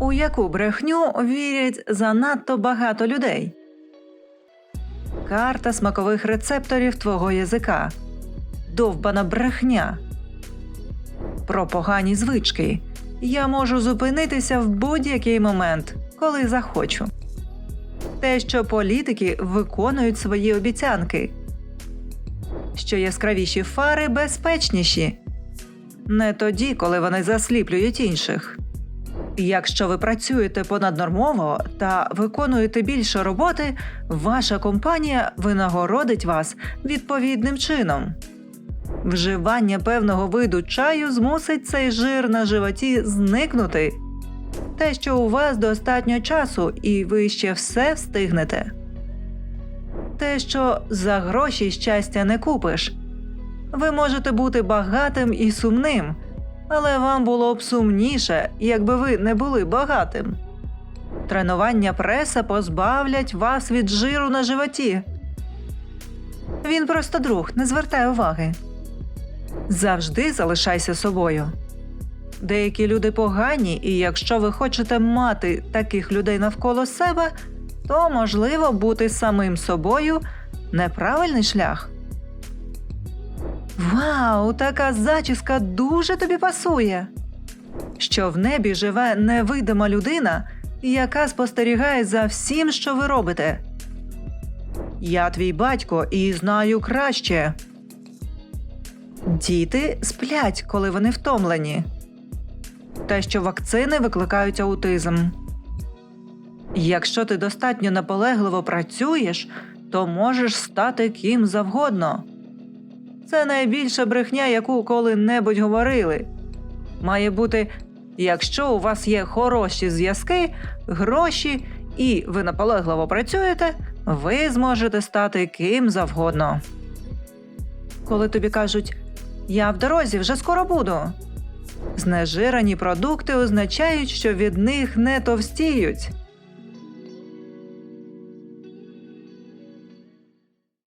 у яку брехню вірять занадто багато людей. Карта смакових рецепторів твого язика. Довбана брехня. Про погані звички. Я можу зупинитися в будь-який момент, коли захочу. Те, що політики виконують свої обіцянки, що яскравіші фари безпечніші, не тоді, коли вони засліплюють інших. Якщо ви працюєте понаднормово та виконуєте більше роботи, ваша компанія винагородить вас відповідним чином. Вживання певного виду чаю змусить цей жир на животі зникнути. Те, що у вас достатньо часу, і ви ще все встигнете. Те, що за гроші щастя не купиш. Ви можете бути багатим і сумним, але вам було б сумніше, якби ви не були багатим. Тренування преса позбавлять вас від жиру на животі. Він просто друг, не звертай уваги. Завжди залишайся собою. Деякі люди погані, і якщо ви хочете мати таких людей навколо себе, то можливо бути самим собою неправильний шлях. Вау, така зачіска дуже тобі пасує. Що в небі живе невидима людина, яка спостерігає за всім, що ви робите. Я твій батько і знаю краще. Діти сплять, коли вони втомлені. Те, що вакцини викликають аутизм. Якщо ти достатньо наполегливо працюєш, то можеш стати ким завгодно. Це найбільша брехня, яку коли-небудь говорили. Має бути, якщо у вас є хороші зв'язки, гроші і ви наполегливо працюєте, ви зможете стати ким завгодно. Коли тобі кажуть Я в дорозі вже скоро буду. Знежирені продукти означають, що від них не товстіють.